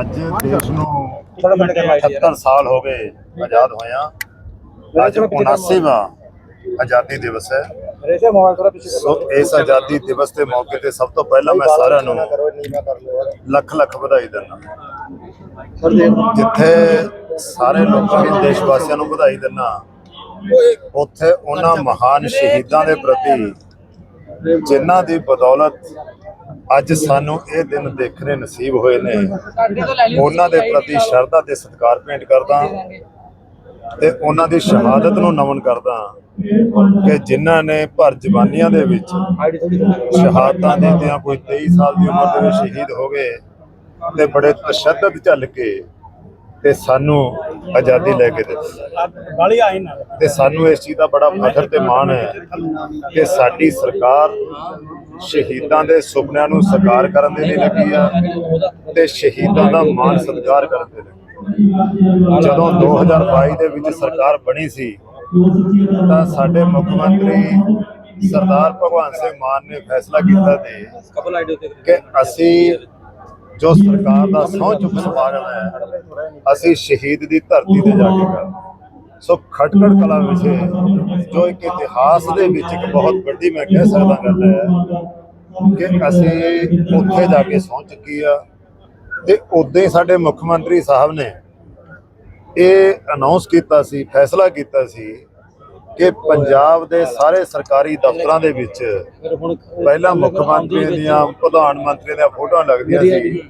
ਅੱਜ ਦੇਸ਼ ਨੂੰ 76 ਸਾਲ ਹੋ ਗਏ ਆਜ਼ਾਦ ਹੋਇਆ। ਅੱਜ 79ਵਾਂ ਆਜ਼ਾਦੀ ਦਿਵਸ ਹੈ। ਇਸ ਆਜ਼ਾਦੀ ਦਿਵਸ ਦੇ ਮੌਕੇ ਤੇ ਸਭ ਤੋਂ ਪਹਿਲਾਂ ਮੈਂ ਸਾਰਿਆਂ ਨੂੰ ਲੱਖ ਲੱਖ ਵਧਾਈ ਦਿੰਦਾ। ਜਿੱਥੇ ਸਾਰੇ ਲੋਕਾਂ ਨੂੰ ਦੇਸ਼ ਵਾਸੀਆਂ ਨੂੰ ਵਧਾਈ ਦਿੰਦਾ ਉੱਥੇ ਉਹਨਾਂ ਮਹਾਨ ਸ਼ਹੀਦਾਂ ਦੇ ਪ੍ਰਤੀ ਜਿਨ੍ਹਾਂ ਦੀ ਬਦੌਲਤ ਅੱਜ ਸਾਨੂੰ ਇਹ ਦਿਨ ਦੇਖਣੇ ਨਸੀਬ ਹੋਏ ਨੇ। ਉਹਨਾਂ ਦੇ ਪ੍ਰਤੀ ਸ਼ਰਧਾ ਤੇ ਸਤਿਕਾਰ ਭੇਂਟ ਕਰਦਾ ਤੇ ਉਹਨਾਂ ਦੀ ਸ਼ਹਾਦਤ ਨੂੰ ਨਮਨ ਕਰਦਾ ਕਿ ਜਿਨ੍ਹਾਂ ਨੇ ਭਰ ਜਵਾਨੀਆਂ ਦੇ ਵਿੱਚ ਸ਼ਹਾਦਤਾਂ ਦਿੰਦਿਆਂ ਕੋਈ 23 ਸਾਲ ਦੀ ਉਮਰ ਦੇ ਵਿੱਚ ਸ਼ਹੀਦ ਹੋ ਗਏ ਤੇ ਬੜੇ ਤਸ਼ੱਦਦ ਝੱਲ ਕੇ ਤੇ ਸਾਨੂੰ ਆਜ਼ਾਦੀ ਲੈ ਕੇ ਦਿੱਤੀ ਬਾਲੀ ਆਏ ਨਾ ਤੇ ਸਾਨੂੰ ਇਸ ਚੀਜ਼ ਦਾ ਬੜਾ ਫਖਰ ਤੇ ਮਾਣ ਹੈ ਕਿ ਸਾਡੀ ਸਰਕਾਰ ਸ਼ਹੀਦਾਂ ਦੇ ਸੁਪਨਿਆਂ ਨੂੰ ਸਾਕਾਰ ਕਰਨ ਦੇ ਲਈ ਲੱਗੀ ਆ ਤੇ ਸ਼ਹੀਦਾਂ ਦਾ ਮਾਣ ਸਤਿਕਾਰ ਕਰਨ ਦੇ ਲਈ। ਜਦੋਂ 2022 ਦੇ ਵਿੱਚ ਸਰਕਾਰ ਬਣੀ ਸੀ ਤਾਂ ਸਾਡੇ ਮੁੱਖ ਮੰਤਰੀ ਸਰਦਾਰ ਭਗਵੰਤ ਸਿੰਘ ਮਾਨ ਨੇ ਫੈਸਲਾ ਕੀਤਾ ਤੇ ਕਿ ਅਸੀਂ ਜੋ ਸਰਕਾਰ ਦਾ ਸਹੁੰ ਚੁੱਕ ਸਮਾਗਮ ਹੈ, ਅਸੀਂ ਸ਼ਹੀਦ ਦੀ ਧਰਤੀ ਤੇ ਜਾ ਕੇ ਕਰ ਸੋ ਖਟਕੜ ਕਲਾ ਵਿਖੇ ਜੋ ਇੱਕ ਇਤਿਹਾਸ ਦੇ ਵਿੱਚ ਇੱਕ ਬਹੁਤ ਵੱਡੀ ਮੈਂ ਕਹਿ ਸਕਦਾ ਗੱਲ ਹੈ ਕਿ ਅਸੀਂ ਉੱਥੇ ਜਾ ਕੇ ਸਹੁੰ ਚੁੱਕੀ ਆ ਤੇ ਉਦੋਂ ਹੀ ਸਾਡੇ ਮੁੱਖ ਮੰਤਰੀ ਸਾਹਿਬ ਨੇ ਇਹ ਅਨਾਉਂਸ ਕੀਤਾ ਸੀ, ਫੈਸਲਾ ਕੀਤਾ ਸੀ ਕਿ ਪੰਜਾਬ ਦੇ ਸਾਰੇ ਸਰਕਾਰੀ ਦਫ਼ਤਰਾਂ ਦੇ ਵਿੱਚ ਪਹਿਲਾਂ ਮੁੱਖ ਮੰਤਰੀ ਦੀਆਂ ਪ੍ਰਧਾਨ ਮੰਤਰੀ ਦੀਆਂ ਫੋਟੋਆਂ ਲੱਗਦੀਆਂ ਸੀ।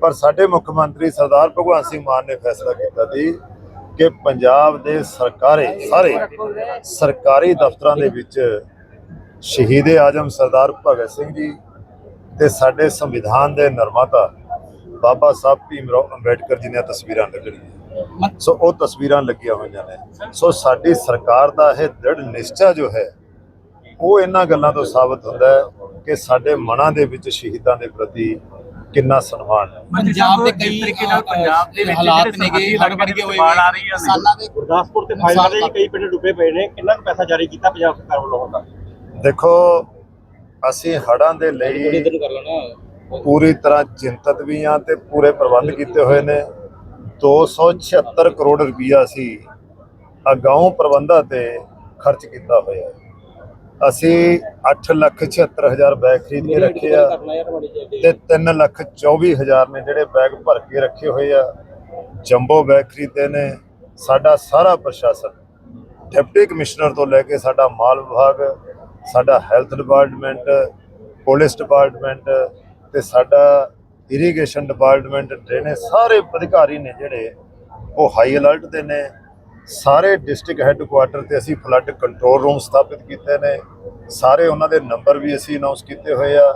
ਪਰ ਸਾਡੇ ਮੁੱਖ ਮੰਤਰੀ ਸਰਦਾਰ ਭਗਵੰਤ ਸਿੰਘ ਮਾਨ ਨੇ ਫੈਸਲਾ ਕੀਤਾ ਸੀ ਕਿ ਪੰਜਾਬ ਦੇ ਸਰਕਾਰੇ ਸਾਰੇ ਸਰਕਾਰੀ ਦਫ਼ਤਰਾਂ ਦੇ ਵਿੱਚ ਸ਼ਹੀਦ ਆਜਮ ਸਰਦਾਰ ਭਗਤ ਸਿੰਘ ਜੀ ਤੇ ਸਾਡੇ ਸੰਵਿਧਾਨ ਦੇ ਨਿਰਮਾਤਾ ਬਾਬਾ ਸਾਹਿਬ ਭੀਮ ਰਾਓ ਅੰਬੇਡਕਰ ਜੀ ਦੀਆਂ ਤਸਵੀਰਾਂ ਲੱਗਣੀਆਂ ਸੋ ਉਹ ਤਸਵੀਰਾਂ ਲੱਗੀਆਂ ਹੋਈਆਂ ਨੇ। ਸੋ ਸਾਡੀ ਸਰਕਾਰ ਦਾ ਇਹ ਦ੍ਰਿੜ ਨਿਸ਼ਚਾ ਜੋ ਹੈ ਉਹ ਇਹਨਾਂ ਗੱਲਾਂ ਤੋਂ ਸਾਬਤ ਹੁੰਦਾ ਹੈ ਕਿ ਸਾਡੇ ਮਨਾਂ ਦੇ ਵਿੱਚ ਸ਼ਹੀਦਾਂ ਦੇ ਪ੍ਰਤੀ ਕਿੰਨਾ ਸਨਮਾਨ ਹੈ। ਪੰਜਾਬ ਦੇ ਕਈ ਤਰੀਕੇ ਨਾਲ ਪੰਜਾਬ ਦੇ ਵਿੱਚ ਹਾਲਾਤ ਨੇਗੇ ਸਰਹੱਦੀ ਹੜ ਵਰਗੇ ਹੋਏ ਆ ਰਹੀਆਂ ਨੇ। ਕਿਸਾਨਾਂ ਦੇ ਗੁਰਦਾਸਪੁਰ ਤੇ ਫਾਇਲ ਦੇ ਕਈ ਪਿੰਡ ਡੁੱਬੇ ਪਏ ਨੇ। ਕਿੰਨਾ ਕੁ ਪੈਸਾ ਜਾਰੀ ਕੀਤਾ ਪੰਜਾਬ ਸਰਕਾਰ ਵੱਲੋਂ ਹੁੰਦਾ ਦੇਖੋ ਅਸੀਂ ਹੜ੍ਹਾਂ ਦੇ ਲਈ ਪੂਰੀ ਤਰ੍ਹਾਂ ਚਿੰਤਤ ਵੀ ਹਾਂ ਤੇ ਪੂਰੇ ਪ੍ਰਬੰਧ ਕੀਤੇ ਹੋਏ ਨੇ। 276 ਕਰੋੜ ਰੁਪਈਆ ਸੀ ਅਗਾਊਂ ਪ੍ਰਬੰਧਾਂ ਤੇ ਖਰਚ ਕੀਤਾ ਹੋਇਆ ਹੈ। ਅਸੀਂ 8 ਲੱਖ 76 ਹਜ਼ਾਰ ਬੈਗ ਖਰੀਦ ਕੇ ਰੱਖੇ ਆ ਤੇ 3 ਲੱਖ 24 ਹਜ਼ਾਰ ਨੇ ਜਿਹੜੇ ਬੈਗ ਭਰ ਕੇ ਰੱਖੇ ਹੋਏ ਆ। ਜੰਬੋ ਬੈਗ ਖਰੀਦੇ ਨੇ। ਸਾਡਾ ਸਾਰਾ ਪ੍ਰਸ਼ਾਸਨ ਡਿਪਟੀ ਕਮਿਸ਼ਨਰ ਤੋਂ ਲੈ ਕੇ ਸਾਡਾ ਮਾਲ ਵਿਭਾਗ ਸਾਡਾ ਹੈਲਥ ਡਿਪਾਰਟਮੈਂਟ ਪੁਲਿਸ ਡਿਪਾਰਟਮੈਂਟ ਤੇ ਸਾਡਾ ਇਰੀਗੇਸ਼ਨ ਡਿਪਾਰਟਮੈਂਟ ਡਰੇਨੇ ਸਾਰੇ ਅਧਿਕਾਰੀ ਨੇ ਜਿਹੜੇ ਉਹ ਹਾਈ ਅਲਰਟ ਦੇ ਨੇ। ਸਾਰੇ ਡਿਸਟ੍ਰਿਕਟ ਹੈੱਡਕੁਆਟਰ ਤੇ ਅਸੀਂ ਫਲੱਡ ਕੰਟਰੋਲ ਰੂਮ ਸਥਾਪਿਤ ਕੀਤੇ ਨੇ। ਸਾਰੇ ਉਹਨਾਂ ਦੇ ਨੰਬਰ ਵੀ ਅਸੀਂ ਅਨਾਉਂਸ ਕੀਤੇ ਹੋਏ ਆ।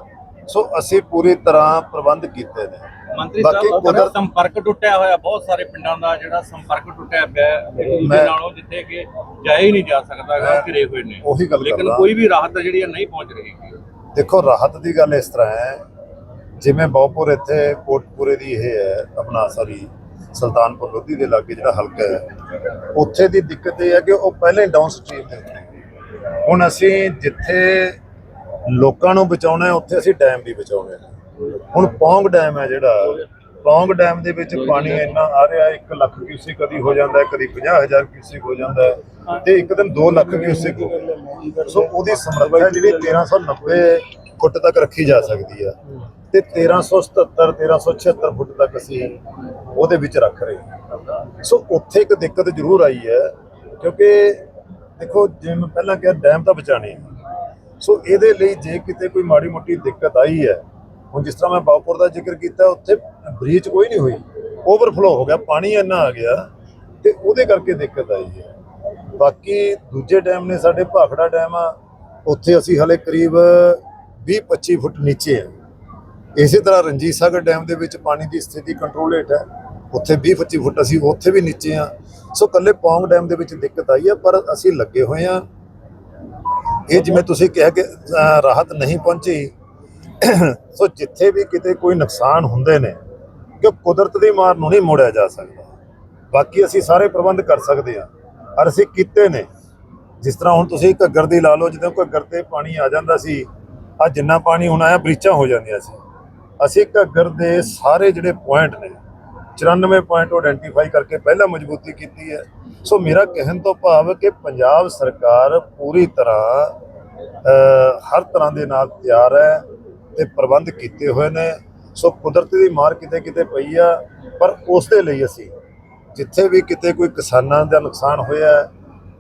ਸੋ ਅਸੀਂ ਪੂਰੀ ਤਰ੍ਹਾਂ ਪ੍ਰਬੰਧ ਕੀਤੇ ਨੇ। ਮੰਤਰੀ ਸਾਹਿਬ ਕੁਦਰਤ- ਸੰਪਰਕ ਟੁੱਟਿਆ ਹੋਇਆ ਬਹੁਤ ਸਾਰੇ ਪਿੰਡਾਂ ਦਾ ਜਿਹੜਾ ਸੰਪਰਕ ਟੁੱਟਿਆ ਪਿਆ ਮੈਂ- ਨਾਲੋਂ ਜਿੱਥੇ ਕਿ ਜਾਇਆ ਹੀ ਨਹੀਂ ਜਾ ਸਕਦਾ ਗਾ ਮੈਂ ਘਿਰੇ ਹੋਏ ਨੇ। ਉਹੀ ਗੱਲ ਲੇਕਿਨ ਕਰਦਾ। ਕੋਈ ਵੀ ਰਾਹਤ ਜਿਹੜੀ ਨਹੀਂ ਪਹੁੰਚ ਰਹੀ। ਦੇਖੋ ਰਾਹਤ ਦੀ ਗੱਲ ਇਸ ਤਰ੍ਹਾਂ ਹੈ ਜਿਵੇਂ ਬਹੁਪੁਰ ਇੱਥੇ ਕੋਟਪੂਰੇ ਦੀ ਇਹ ਹੈ, ਆਪਣਾ ਸਾਰੀ ਸੁਲਤਾਨਪੁਰ ਲੋਧੀ ਦੇ ਲਾਗੇ ਜਿਹੜਾ ਹਲਕਾ ਹੈ, ਉੱਥੇ ਦੀ ਦਿੱਕਤ ਇਹ ਹੈ ਕਿ ਉਹ ਪਹਿਲੇ ਡਾਊਨ ਸਟ੍ਰੀਮ ਦੇ ਉੱਤੇ ਹੁਣ ਅਸੀਂ ਜਿੱਥੇ ਲੋਕਾਂ ਨੂੰ ਬਚਾਉਣਾ ਹੈ, ਉੱਥੇ ਅਸੀਂ ਡੈਮ ਵੀ ਬਚਾਉਣੇ ਨੇ। ਹੁਣ ਪੌਂਗ ਡੈਮ ਹੈ ਜਿਹੜਾ ਪੌਂਗ ਡੈਮ ਦੇ ਵਿੱਚ ਪਾਣੀ ਇੰਨਾ ਆ ਰਿਹਾ 1 ਲੱਖ ਕਿਊਸਿਕ ਕਦੀ ਹੋ ਜਾਂਦਾ ਹੈ ਕਦੀ 50000 ਕਿਊਸਿਕ ਹੋ ਜਾਂਦਾ ਹੈ ਤੇ ਇੱਕ ਦਿਨ 2 ਲੱਖ ਕਿਊਸਿਕ ਹੋ ਗਿਆ ਸੋ ਉਹਦੀ ਸਮਰੱਥਾ ਜਿਹੜੀ 1390 ਫੁੱਟ ਤੱਕ ਰੱਖੀ ਜਾ ਸਕਦੀ ਆ ਤੇ 1377 1376 ਫੁੱਟ ਤੱਕ ਅਸੀਂ ਉਹਦੇ ਵਿੱਚ ਰੱਖ ਰਹੇ ਹਾਂ। ਸੋ ਉੱਥੇ ਇੱਕ ਦਿੱਕਤ ਜ਼ਰੂਰ ਆਈ ਹੈ ਕਿਉਂਕਿ ਦੇਖੋ ਜਿਵੇਂ ਪਹਿਲਾਂ ਕਿਹਾ ਡੈਮ ਤਾਂ ਬਚਾਣੇ ਸੋ ਇਹਦੇ ਲਈ ਜੇ ਕਿਤੇ ਕੋਈ ਮਾੜੀ ਮੋਟੀ ਦਿੱਕਤ ਆਈ ਹੈ ਹੁਣ ਜਿਸ ਤਰ੍ਹਾਂ ਮੈਂ ਬਾਪੁਰ ਦਾ ਜ਼ਿਕਰ ਕੀਤਾ, ਉੱਥੇ ਬ੍ਰੀਚ ਕੋਈ ਨਹੀਂ ਹੋਈ। ਓਵਰਫਲੋ ਹੋ ਗਿਆ, ਪਾਣੀ ਇੰਨਾ ਆ ਗਿਆ ਤੇ ਉਹਦੇ ਕਰਕੇ ਦਿੱਕਤ ਆਈ ਹੈ। ਬਾਕੀ ਦੂਜੇ ਡੈਮ ਨੇ, ਸਾਡੇ ਭਾਖੜਾ ਡੈਮ ਆ, ਉੱਥੇ ਅਸੀਂ ਹਲੇ ਕਰੀਬ 20-25 ਫੁੱਟ ਨੀਚੇ ਆ। ਇਸੇ ਤਰ੍ਹਾਂ ਰਣਜੀਤ ਸਾਗਰ ਡੈਮ ਦੇ ਵਿੱਚ ਪਾਣੀ ਦੀ ਸਥਿਤੀ ਕੰਟਰੋਲ ਹੇਠ ਹੈ। ਉੱਥੇ 20-25 ਫੁੱਟ ਅਸੀਂ ਉੱਥੇ ਵੀ ਨੀਚੇ ਆ। ਸੋ ਕੱਲੇ ਪੌਂਗ ਡੈਮ ਦੇ ਵਿੱਚ ਦਿੱਕਤ ਆਈ ਆ ਪਰ ਅਸੀਂ ਲੱਗੇ ਹੋਏ ਆ। ਇਹ ਜਿਵੇਂ ਤੁਸੀਂ ਕਿਹਾ ਕਿ ਰਾਹਤ ਨਹੀਂ ਪਹੁੰਚੀ ਸੋ ਜਿੱਥੇ ਵੀ ਕਿਤੇ ਕੋਈ ਨੁਕਸਾਨ ਹੁੰਦੇ ਨੇ ਕਿ ਕੁਦਰਤ ਦੀ ਮਾਰ ਨੂੰ ਨਹੀਂ ਮੋੜਿਆ ਜਾ ਸਕਦਾ। ਬਾਕੀ ਅਸੀਂ ਸਾਰੇ ਪ੍ਰਬੰਧ ਕਰ ਸਕਦੇ ਹਾਂ। ਔਰ ਅਸੀਂ ਕੀਤੇ ਨੇ। ਜਿਸ ਤਰ੍ਹਾਂ ਹੁਣ ਤੁਸੀਂ ਘੱਗਰ ਦੀ ਲਾ ਲਓ, ਜਦੋਂ ਘੱਗਰ ਤੇ ਪਾਣੀ ਆ ਜਾਂਦਾ ਸੀ ਆ ਜਿੰਨਾ ਪਾਣੀ ਹੁਣ ਆਇਆ, ਬਰੀਚਾਂ ਹੋ ਜਾਂਦੀਆਂ ਸੀ। ਅਸੀਂ ਘੱਗਰ ਦੇ ਸਾਰੇ ਜਿਹੜੇ ਪੁਆਇੰਟ ਨੇ 94 ਪੁਆਇੰਟ ਆਇਡੈਂਟੀਫਾਈ ਕਰਕੇ ਪਹਿਲਾਂ ਮਜ਼ਬੂਤੀ ਕੀਤੀ ਹੈ। ਸੋ ਮੇਰਾ ਕਹਿਣ ਤੋਂ ਭਾਵ ਕਿ ਪੰਜਾਬ ਸਰਕਾਰ ਪੂਰੀ ਤਰ੍ਹਾਂ ਹਰ ਤਰ੍ਹਾਂ ਦੇ ਨਾਲ ਤਿਆਰ ਹੈ। ਤੇ ਪ੍ਰਬੰਧ ਕੀਤੇ ਹੋਏ ਨੇ। ਸੋ ਕੁਦਰਤ ਦੀ ਮਾਰ ਕਿਤੇ ਕਿਤੇ ਪਈ ਆ ਪਰ ਉਸ ਦੇ ਲਈ ਅਸੀਂ ਜਿੱਥੇ ਵੀ ਕਿਤੇ ਕੋਈ ਕਿਸਾਨਾਂ ਦਾ ਨੁਕਸਾਨ ਹੋਇਆ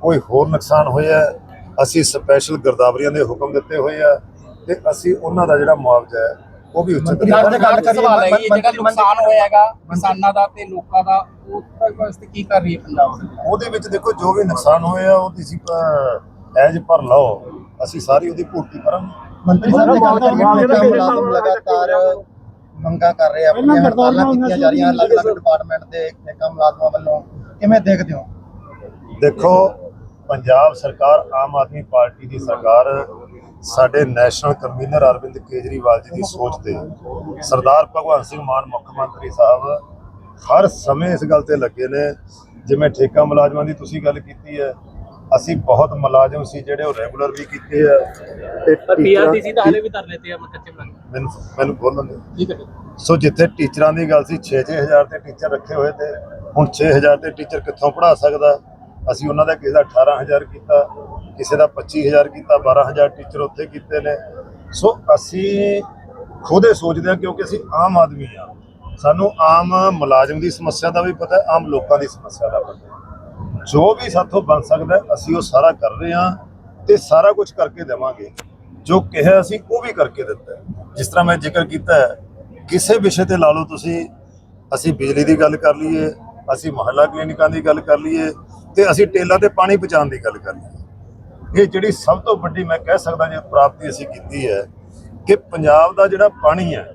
ਕੋਈ ਹੋਰ ਨੁਕਸਾਨ ਹੋਇਆ ਅਸੀਂ ਸਪੈਸ਼ਲ ਗਿਰਦਾਵਰੀਆਂ ਦੇ ਹੁਕਮ ਦਿੱਤੇ ਹੋਏ ਆ ਤੇ ਅਸੀਂ ਉਹਨਾਂ ਦਾ ਜਿਹੜਾ ਮੁਆਵਜ਼ਾ ਹੈ ਉਹ ਵੀ। ਗੱਲ ਸਵਾਲ ਹੈ ਜਿਹੜਾ ਨੁਕਸਾਨ ਹੋਇਆਗਾ ਕਿਸਾਨਾਂ ਦਾ ਤੇ ਲੋਕਾਂ ਦਾ ਉਹ ਵਾਸਤੇ ਕੀ ਕਰ ਰਹੀ ਹੈ ਪੰਜਾਬ ਸਰਕਾਰ ਉਹਦੇ ਵਿੱਚ ਦੇਖੋ ਜੋ ਵੀ ਨੁਕਸਾਨ ਹੋਇਆ ਉਹ ਤੁਸੀਂ ਐਜ ਪਰ ਲਓ ਅਸੀਂ ਸਾਰੀ ਉਹਦੀ ਪੂਰਤੀ ਕਰਾਂਗੇ। ਮੰਤਰੀ ਸਾਹਿਬ ਨੇ ਗੱਲ ਕਰੀ ਹੈ ਕਿ ਮੁਲਾਜ਼ਮ ਲਗਾਤਾਰ ਮੰਗਾ ਕਰ ਰਹੇ ਆ ਆਪਣੀਆਂ ਹੜਤਾਲਾਂ ਕੀਤੀਆਂ ਜਾ ਰਹੀਆਂ ਅਲੱਗ-ਅਲੱਗ ਡਿਪਾਰਟਮੈਂਟ ਦੇ ਠੇਕਾ ਮੁਲਾਜ਼ਮਾਂ ਵੱਲੋਂ। ਕਿਵੇਂ ਦੇਖਦੇ ਹੋ? ਦੇਖੋ ਪੰਜਾਬ ਸਰਕਾਰ ਆਮ ਆਦਮੀ ਪਾਰਟੀ ਦੀ ਸਰਕਾਰ ਸਾਡੇ ਨੈਸ਼ਨਲ ਕਨਵੀਨਰ ਅਰਵਿੰਦ ਕੇਜਰੀਵਾਲ ਜੀ ਦੀ ਸੋਚ ਤੇ ਸਰਦਾਰ ਭਗਵੰਤ ਸਿੰਘ ਮਾਨ ਮੁੱਖ ਮੰਤਰੀ ਸਾਹਿਬ ਹਰ ਸਮੇਂ ਇਸ ਗੱਲ ਤੇ ਲੱਗੇ ਨੇ। ਜਿਵੇਂ ਠੇਕਾ ਮੁਲਾਜ਼ਮਾਂ ਦੀ ਤੁਸੀਂ ਗੱਲ ਕੀਤੀ ਹੈ ਅਸੀਂ ਬਹੁਤ ਮੁਲਾਜ਼ਮ ਸੀ ਜਿਹੜੇ ਉਹ ਰੈਗੂਲਰ ਵੀ ਕੀਤੇ ਆ। ਤੇ ਪੀਆਰਟੀਸੀ ਤਾਂ ਹਲੇ ਵੀ ਧਰ ਲੈਤੇ ਆ ਕੱਚੇ ਬਣਾ ਮੈਨੂੰ ਮੈਨੂੰ ਬੋਲਣ ਦਿਓ। ਠੀਕ ਹੈ ਸੋ ਜਿੱਥੇ ਟੀਚਰਾਂ ਦੀ ਗੱਲ ਸੀ 6-6000 ਤੇ ਟੀਚਰ ਰੱਖੇ ਹੋਏ ਤੇ ਹੁਣ 6000 ਤੇ ਟੀਚਰ ਕਿੱਥੋਂ ਪੜ੍ਹਾ ਸਕਦਾ? ਅਸੀਂ ਉਹਨਾਂ ਦਾ ਕਿਸੇ ਦਾ 18000 ਕੀਤਾ ਕਿਸੇ ਦਾ 25000 ਕੀਤਾ 12000 ਟੀਚਰ ਉੱਥੇ ਕੀਤੇ ਨੇ। ਸੋ ਅਸੀਂ ਖੁਦ ਇਹ ਸੋਚਦੇ ਹਾਂ ਕਿਉਂਕਿ ਅਸੀਂ ਆਮ ਆਦਮੀ ਆ ਸਾਨੂੰ ਆਮ ਮੁਲਾਜ਼ਮ ਦੀ ਸਮੱਸਿਆ ਦਾ ਵੀ ਪਤਾ ਆਮ ਲੋਕਾਂ ਦੀ ਸਮੱਸਿਆ ਦਾ ਪਤਾ। ਜੋ ਵੀ ਸਾਥੋਂ ਬਣ ਸਕਦਾ, ਅਸੀਂ ਉਹ ਸਾਰਾ ਕਰ ਰਹੇ ਹਾਂ ਤੇ ਸਾਰਾ ਕੁਝ ਕਰਕੇ ਦੇਵਾਂਗੇ। ਜੋ ਕਿਹਾ ਅਸੀਂ, ਉਹ ਵੀ ਕਰਕੇ ਦਿੱਤਾ ਜਿਸ ਤਰ੍ਹਾਂ ਮੈਂ ਜ਼ਿਕਰ ਕੀਤਾ ਕਿਸੇ ਵਿਸ਼ੇ ਤੇ ਲਾ ਲਓ ਤੁਸੀਂ, ਅਸੀਂ ਬਿਜਲੀ ਦੀ ਗੱਲ ਕਰ ਲਈਏ, ਅਸੀਂ ਮਹੱਲਾ ਕਲੀਨਿਕਾਂ ਦੀ ਗੱਲ ਕਰ ਲਈਏ ਤੇ ਅਸੀਂ ਟੇਲਾਂ ਤੇ ਪਾਣੀ ਪਹੁੰਚਾਉਣ ਦੀ ਗੱਲ ਕਰ ਲਈਏ। ਇਹ ਜਿਹੜੀ ਸਭ ਤੋਂ ਵੱਡੀ ਮੈਂ ਕਹਿ ਸਕਦਾ ਜੇ ਪ੍ਰਾਪਤੀ ਅਸੀਂ ਕੀਤੀ ਹੈ ਕਿ ਪੰਜਾਬ ਦਾ ਜਿਹੜਾ ਪਾਣੀ ਹੈ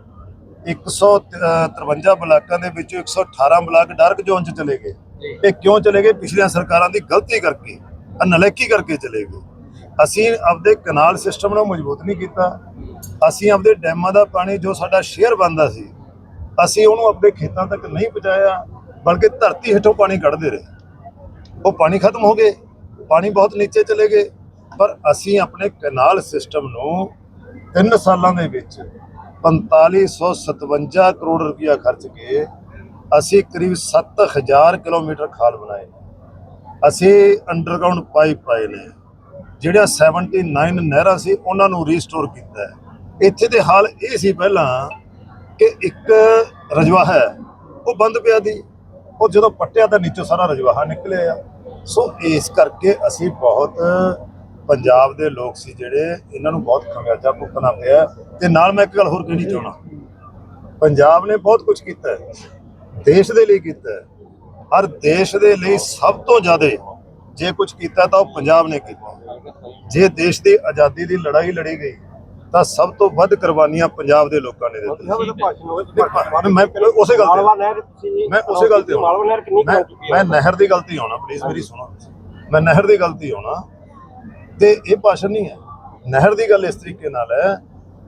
153 ਬਲਾਕਾਂ ਦੇ ਵਿੱਚੋਂ 118 ਬਲਾਕ ਡਾਰਕ ਜ਼ੋਨ 'ਚ ਚਲੇ ਗਏ। ਇਹ ਕਿਉਂ ਚਲੇ ਗਏ? ਪਿਛਲੀਆਂ ਸਰਕਾਰਾਂ ਦੀ ਗਲਤੀ ਕਰਕੇ ਅਨਲੈਕੀ ਕਰਕੇ ਚਲੇ ਗਏ। ਅਸੀਂ ਆਪਦੇ ਕਨਾਲ ਸਿਸਟਮ ਨੂੰ ਮਜ਼ਬੂਤ ਨਹੀਂ ਕੀਤਾ। ਅਸੀਂ ਆਪਦੇ ਡੈਮਾਂ ਦਾ ਪਾਣੀ ਜੋ ਸਾਡਾ ਸ਼ੇਅਰ ਬੰਦਾ ਸੀ, ਅਸੀਂ ਉਹਨੂੰ ਆਪਣੇ ਖੇਤਾਂ ਤੱਕ ਨਹੀਂ ਪਹੁੰਚਾਇਆ, ਬਲਕਿ ਧਰਤੀ ਹੇਠੋਂ ਪਾਣੀ ਕੱਢਦੇ ਰਹੇ। ਉਹ ਪਾਣੀ ਖਤਮ ਹੋ ਗਏ। ਪਾਣੀ ਬਹੁਤ ਨੀਚੇ ਚਲੇ ਗਏ। ਪਰ ਅਸੀਂ ਆਪਣੇ ਕਨਾਲ ਸਿਸਟਮ ਨੂੰ 3 ਸਾਲਾਂ ਦੇ ਵਿੱਚ 4557 ਕਰੋੜ ਰੁਪਇਆ ਖਰਚ ਕੇ ਅਸੀਂ ਕਰੀਬ 7000 ਕਿਲੋਮੀਟਰ ਖਾਲ ਬਣਾਏ ਅਸੀਂ ਅੰਡਰਗਰਾਉਂਡ ਪਾਈਪ ਪਾਏ ਨੇ। ਜਿਹੜੀਆਂ 79 ਨਹਿਰਾਂ ਸੀ, ਉਹਨਾਂ ਨੂੰ ਰੀਸਟੋਰ ਕੀਤਾ ਹੈ। ਇੱਥੇ ਦੇ ਹਾਲ ਇਹ ਸੀ ਪਹਿਲਾਂ ਕਿ ਇੱਕ ਰਜਵਾਹਾ ਹੈ, ਉਹ ਬੰਦ ਪਿਆ ਦੀ ਉਹ ਜਦੋਂ ਪੱਟਿਆ ਤਾਂ ਨੀਚੋਂ ਸਾਰਾ ਰਜਵਾਹਾ ਨਿਕਲਿਆ ਸੋ ਇਸ ਕਰਕੇ ਅਸੀਂ ਬਹੁਤ ਪੰਜਾਬ ਦੇ ਲੋਕ ਸੀ ਜਿਹੜੇ ਇਹਨਾਂ ਨੂੰ ਬਹੁਤ ਖਮਿਆਜਾ ਭੁਗਤਣਾ ਪਿਆ। ਤੇ ਨਾਲ ਮੈਂ ਇੱਕ ਗੱਲ ਹੋਰ ਕਹਿਣੀ ਚਾਹਣਾ ਪੰਜਾਬ ਨੇ ਬਹੁਤ ਕੁਝ ਕੀਤਾ ਹੈ। ਦੇਸ਼ ਦੇ ਲਈ ਕੀਤਾ ਹਰ ਦੇਸ਼ ਦੇ ਲਈ ਸਭ ਤੋਂ ਜ਼ਿਆਦਾ ਜੇ ਕੁਝ ਕੀਤਾ ਤਾਂ ਉਹ ਪੰਜਾਬ ਨੇ ਕੀਤਾ। ਜੇ ਦੇਸ਼ ਦੀ ਆਜ਼ਾਦੀ ਦੀ ਲੜਾਈ ਲੜੀ ਗਈ ਤਾਂ ਸਭ ਤੋਂ ਵੱਧ ਕੁਰਬਾਨੀਆਂ ਪੰਜਾਬ ਦੇ ਲੋਕਾਂ ਨੇ ਦਿੱਤੀਆਂ। ਮੈਂ ਉਸੇ ਗੱਲ ਤੇ ਨਹਿਰ ਮੈਂ ਉਸੇ ਗੱਲ ਤੇ ਮੈਂ ਦੀ ਗਲਤੀ ਆਉਣਾ ਪਲੀਜ਼ ਮੇਰੀ ਸੁਣੋ। ਮੈਂ ਨਹਿਰ ਦੀ ਗਲਤੀ ਆਉਣਾ ਤੇ ਇਹ ਭਾਸ਼ਣ ਨਹੀਂ ਹੈ। ਨਹਿਰ ਦੀ ਗੱਲ ਇਸ ਤਰੀਕੇ ਨਾਲ ਹੈ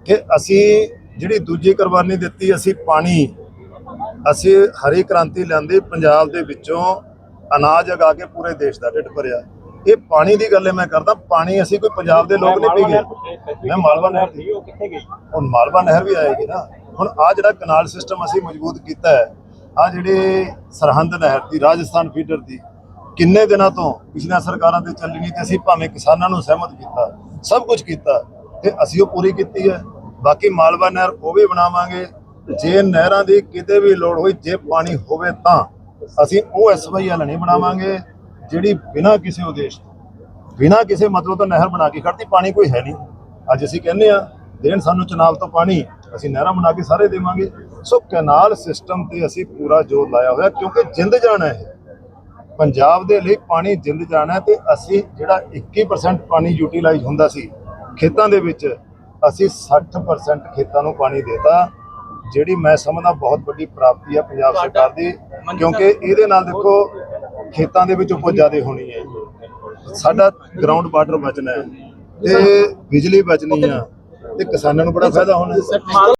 ਕਿ ਅਸੀਂ ਜਿਹੜੀ ਦੂਜੀ ਕੁਰਬਾਨੀ ਦਿੱਤੀ ਅਸੀਂ ਪਾਣੀ ਅਸੀਂ ਹਰੀ ਕ੍ਰਾਂਤੀ ਲਿਆਂਦੀ, ਪੰਜਾਬ ਦੇ ਵਿੱਚੋਂ ਅਨਾਜ ਉਗਾ ਕੇ ਪੂਰੇ ਦੇਸ਼ ਦਾ ਢਿੱਡ ਭਰਿਆ। ਇਹ ਪਾਣੀ ਦੀ ਗੱਲ ਮੈਂ ਕਰਦਾ, ਪਾਣੀ ਅਸੀਂ ਕੋਈ ਪੰਜਾਬ ਦੇ ਲੋਕ ਨਹੀਂ ਪੀ ਗਏ ਮੈਂ ਮਾਲਵਾ ਨਹਿਰ ਸੀ ਉਹ ਕਿੱਥੇ ਗਈ ਹੁਣ ਮਾਲਵਾ ਨਹਿਰ ਵੀ ਆਏਗੀ ਨਾ। ਹੁਣ ਆ ਜਿਹੜਾ ਕਨਾਲ ਸਿਸਟਮ ਅਸੀਂ ਮਜ਼ਬੂਤ ਕੀਤਾ ਹੈ ਆ ਜਿਹੜੇ ਸਰਹੰਦ ਨਹਿਰ ਦੀ, ਰਾਜਸਥਾਨ ਫੀਡਰ ਦੀ, ਕਿੰਨੇ ਦਿਨਾਂ ਤੋਂ ਪਿਛਲੀਆਂ ਸਰਕਾਰਾਂ ਤੇ ਚੱਲਣੀ ਤੇ ਅਸੀਂ ਭਾਵੇਂ ਕਿਸਾਨਾਂ ਨੂੰ ਸਹਿਮਤ ਕੀਤਾ, ਸਭ ਕੁਝ ਕੀਤਾ, ਤੇ ਅਸੀਂ ਉਹ ਪੂਰੀ ਕੀਤੀ ਹੈ। ਬਾਕੀ ਮਾਲਵਾ ਨਹਿਰ ਉਹ ਵੀ ਬਣਾਵਾਂਗੇ ਜੇ ਨਹਿਰਾਂ ਦੀ ਕਿਤੇ ਵੀ ਲੋੜ ਹੋਈ, ਜੇ ਪਾਣੀ ਹੋਵੇ ਤਾਂ। ਅਸੀਂ ਉਹ ਐਸਵਾਈਐਲ ਨਹੀਂ ਬਣਾਵਾਂਗੇ, ਜਿਹੜੀ ਬਿਨਾਂ ਕਿਸੇ ਉਦੇਸ਼ ਬਿਨਾਂ ਕਿਸੇ ਮਤਲਬ ਤੋਂ ਨਹਿਰ ਬਣਾ ਕੇ ਖੜਦੀ ਪਾਣੀ ਕੋਈ ਹੈ ਨਹੀਂ। ਅੱਜ ਅਸੀਂ ਕਹਿੰਦੇ ਆ ਦੇਣ ਸਾਨੂੰ ਚਨਾਬ ਤੋਂ ਪਾਣੀ, ਅਸੀਂ ਨਹਿਰਾਂ ਬਣਾ ਕੇ ਸਾਰੇ ਦੇਵਾਂਗੇ। ਸੋ ਕੈਨਾਲ ਸਿਸਟਮ ਤੇ ਅਸੀਂ ਪੂਰਾ ਜ਼ੋਰ ਲਾਇਆ ਹੋਇਆ, ਕਿਉਂਕਿ ਜਿੰਦ ਜਾਣਾ ਹੈ। ਪੰਜਾਬ ਦੇ ਲਈ ਪਾਣੀ ਜਿੰਦ ਜਾਣਾ ਹੈ ਤੇ ਅਸੀਂ ਜਿਹੜਾ 21% ਪਾਣੀ ਯੂਟਿਲਾਈਜ਼ ਹੁੰਦਾ ਸੀ, ਖੇਤਾਂ ਦੇ ਵਿੱਚ, ਅਸੀਂ 60% ਖੇਤਾਂ ਨੂੰ ਪਾਣੀ ਦੇਤਾ। ਜਿਹੜੀ ਮੈਂ ਸਮਝਦਾ ਬਹੁਤ ਵੱਡੀ ਪ੍ਰਾਪਤੀ ਹੈ ਪੰਜਾਬ ਸਰਕਾਰ ਦੀ ਕਿਉਂਕਿ ਇਹਦੇ ਨਾਲ ਦੇਖੋ ਖੇਤਾਂ ਦੇ ਵਿੱਚ ਉਪਜ ਜ਼ਿਆਦਾ ਹੋਣੀ ਹੈ ਸਾਡਾ ਗਰਾਊਂਡ ਵਾਟਰ ਬਚਣਾ ਹੈ ਤੇ ਬਿਜਲੀ ਬਚਣੀ ਆ ਤੇ ਕਿਸਾਨਾਂ ਨੂੰ ਬੜਾ ਫਾਇਦਾ ਹੋਣਾ ਹੈ।